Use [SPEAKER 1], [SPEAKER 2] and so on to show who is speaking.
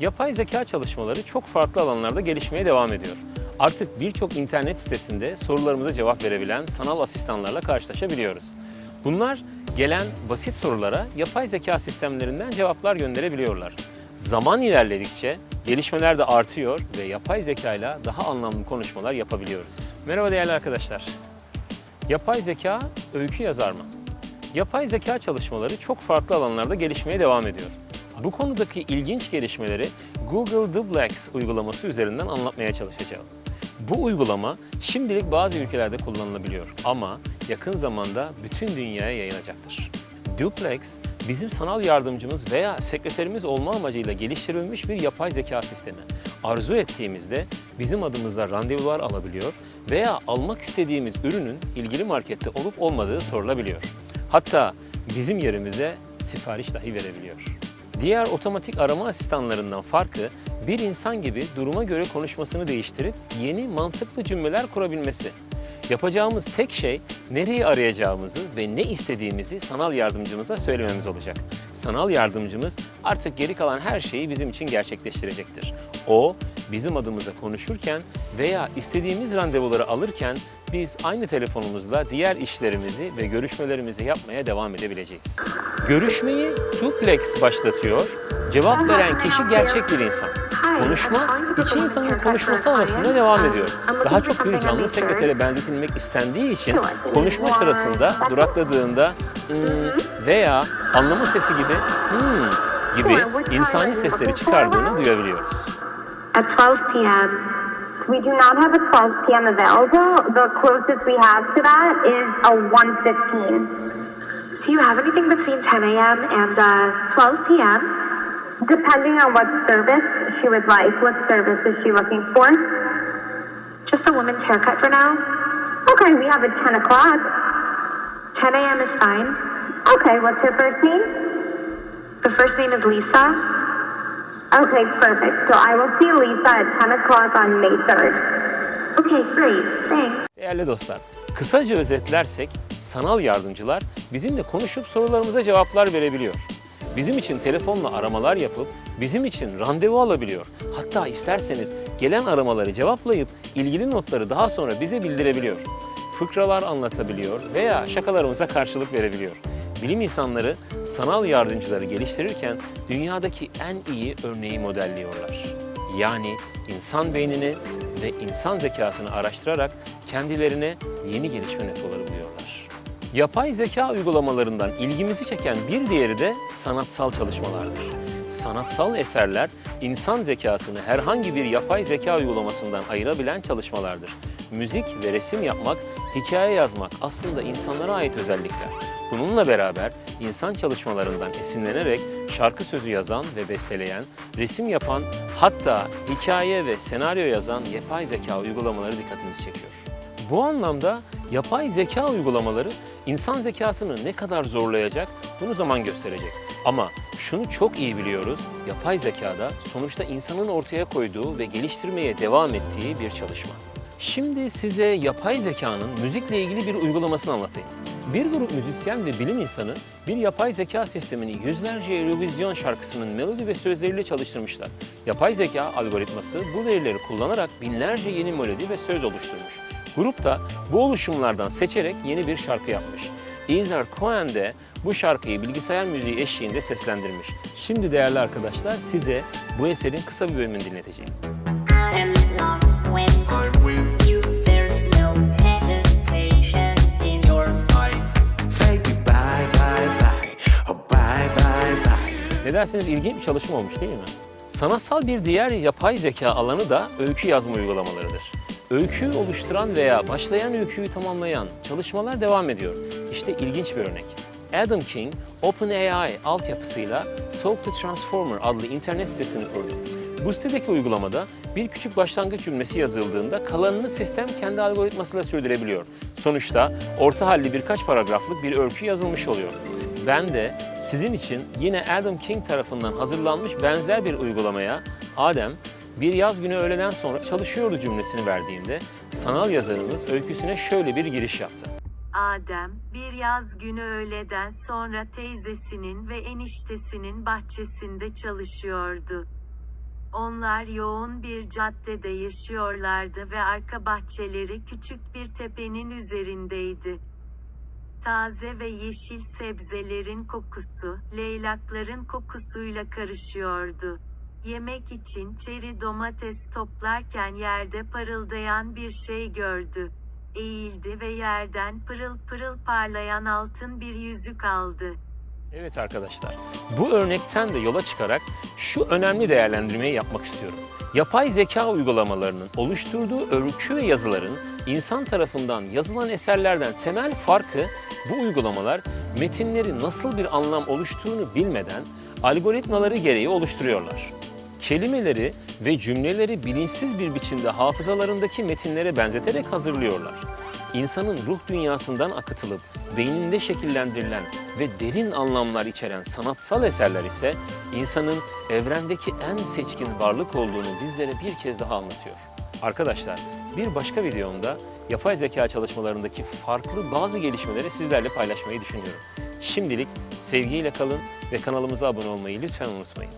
[SPEAKER 1] Yapay zeka çalışmaları çok farklı alanlarda gelişmeye devam ediyor. Artık birçok internet sitesinde sorularımıza cevap verebilen sanal asistanlarla karşılaşabiliyoruz. Bunlar gelen basit sorulara yapay zeka sistemlerinden cevaplar gönderebiliyorlar. Zaman ilerledikçe gelişmeler de artıyor ve yapay zeka ile daha anlamlı konuşmalar yapabiliyoruz. Merhaba değerli arkadaşlar. Yapay zeka öykü yazar mı? Yapay zeka çalışmaları çok farklı alanlarda gelişmeye devam ediyor. Bu konudaki ilginç gelişmeleri Google Duplex uygulaması üzerinden anlatmaya çalışacağım. Bu uygulama şimdilik bazı ülkelerde kullanılabiliyor ama yakın zamanda bütün dünyaya yayılacaktır. Duplex, bizim sanal yardımcımız veya sekreterimiz olma amacıyla geliştirilmiş bir yapay zeka sistemi. Arzu ettiğimizde bizim adımıza randevular alabiliyor veya almak istediğimiz ürünün ilgili markette olup olmadığı sorulabiliyor. Hatta bizim yerimize sipariş dahi verebiliyor. Diğer otomatik arama asistanlarından farkı bir insan gibi duruma göre konuşmasını değiştirip yeni mantıklı cümleler kurabilmesi. Yapacağımız tek şey nereyi arayacağımızı ve ne istediğimizi sanal yardımcımıza söylememiz olacak. Sanal yardımcımız artık geri kalan her şeyi bizim için gerçekleştirecektir. O bizim adımıza konuşurken veya istediğimiz randevuları alırken biz aynı telefonumuzla diğer işlerimizi ve görüşmelerimizi yapmaya devam edebileceğiz. Görüşmeyi Duplex başlatıyor. Cevap veren kişi gerçek bir insan. Konuşma iki insanın konuşması arasında devam ediyor. Daha çok bir canlı sekretere benzetilmek istendiği için konuşma sırasında durakladığında "Hmm" veya anlama sesi gibi "Hmm" gibi insani sesleri çıkardığını duyabiliyoruz.
[SPEAKER 2] At 12 p.m. We do not have a 12 p.m. available. The closest we have to that is a 1:15. Do you have anything between 10 a.m. and uh, 12 p.m.? Depending on what service she would like. What service is she looking for? Just a woman's haircut for now. Okay, we have a 10 o'clock. 10 a.m. is fine. Okay, what's her first name? The first name is Lisa. Okay, perfect. So I will see Lisa at 10 o'clock on May 3rd. Okay, great. Thanks.
[SPEAKER 1] Değerli dostlar, kısaca özetlersek sanal yardımcılar bizimle konuşup sorularımıza cevaplar verebiliyor. Bizim için telefonla aramalar yapıp bizim için randevu alabiliyor. Hatta isterseniz gelen aramaları cevaplayıp ilgili notları daha sonra bize bildirebiliyor. Fıkralar anlatabiliyor veya şakalarımıza karşılık verebiliyor. Bilim insanları sanal yardımcıları geliştirirken dünyadaki en iyi örneği modelliyorlar. Yani insan beynini ve insan zekasını araştırarak kendilerine yeni gelişme noktaları buluyorlar. Yapay zeka uygulamalarından ilgimizi çeken bir diğeri de sanatsal çalışmalardır. Sanatsal eserler insan zekasını herhangi bir yapay zeka uygulamasından ayırabilen çalışmalardır. Müzik ve resim yapmak, hikaye yazmak aslında insanlara ait özellikler. Bununla beraber insan çalışmalarından esinlenerek şarkı sözü yazan ve besteleyen, resim yapan, hatta hikaye ve senaryo yazan yapay zeka uygulamaları dikkatinizi çekiyor. Bu anlamda yapay zeka uygulamaları insan zekasını ne kadar zorlayacak bunu zaman gösterecek. Ama şunu çok iyi biliyoruz, yapay zekada sonuçta insanın ortaya koyduğu ve geliştirmeye devam ettiği bir çalışma. Şimdi size yapay zekanın müzikle ilgili bir uygulamasını anlatayım. Bir grup müzisyen ve bilim insanı bir yapay zeka sistemini yüzlerce Eurovision şarkısının melodi ve sözleriyle çalıştırmışlar. Yapay zeka algoritması bu verileri kullanarak binlerce yeni melodi ve söz oluşturmuş. Grup da bu oluşumlardan seçerek yeni bir şarkı yapmış. Izar Cohen de bu şarkıyı bilgisayar müziği eşliğinde seslendirmiş. Şimdi değerli arkadaşlar size bu eserin kısa bir bölümünü dinleteceğim. Ne dersiniz ilginç bir çalışma olmuş değil mi? Sanatsal bir diğer yapay zeka alanı da öykü yazma uygulamalarıdır. Öykü oluşturan veya başlayan öyküyü tamamlayan çalışmalar devam ediyor. İşte ilginç bir örnek. Adam King, OpenAI altyapısıyla Talk to Transformer adlı internet sitesini kurdu. Bu sitedeki uygulamada bir küçük başlangıç cümlesi yazıldığında kalanını sistem kendi algoritmasıyla sürdürebiliyor. Sonuçta orta halli birkaç paragraflık bir öykü yazılmış oluyor. Ben de sizin için yine Adam King tarafından hazırlanmış benzer bir uygulamaya Adem bir yaz günü öğleden sonra çalışıyordu cümlesini verdiğimde sanal yazarımız öyküsüne şöyle bir giriş yaptı.
[SPEAKER 3] Adem, bir yaz günü öğleden sonra teyzesinin ve eniştesinin bahçesinde çalışıyordu. Onlar yoğun bir caddede yaşıyorlardı ve arka bahçeleri küçük bir tepenin üzerindeydi. Taze ve yeşil sebzelerin kokusu, leylakların kokusuyla karışıyordu. Yemek için çeri domates toplarken yerde parıldayan bir şey gördü. Eğildi ve yerden pırıl pırıl parlayan altın bir yüzük aldı.
[SPEAKER 1] Evet arkadaşlar, bu örnekten de yola çıkarak şu önemli değerlendirmeyi yapmak istiyorum. Yapay zeka uygulamalarının oluşturduğu öykü ve yazıların insan tarafından yazılan eserlerden temel farkı bu uygulamalar metinleri nasıl bir anlam oluştuğunu bilmeden algoritmaları gereği oluşturuyorlar. Kelimeleri ve cümleleri bilinçsiz bir biçimde hafızalarındaki metinlere benzeterek hazırlıyorlar. İnsanın ruh dünyasından akıtılıp beyninde şekillendirilen ve derin anlamlar içeren sanatsal eserler ise insanın evrendeki en seçkin varlık olduğunu bizlere bir kez daha anlatıyor. Arkadaşlar, bir başka videomda yapay zeka çalışmalarındaki farklı bazı gelişmeleri sizlerle paylaşmayı düşünüyorum. Şimdilik sevgiyle kalın ve kanalımıza abone olmayı lütfen unutmayın.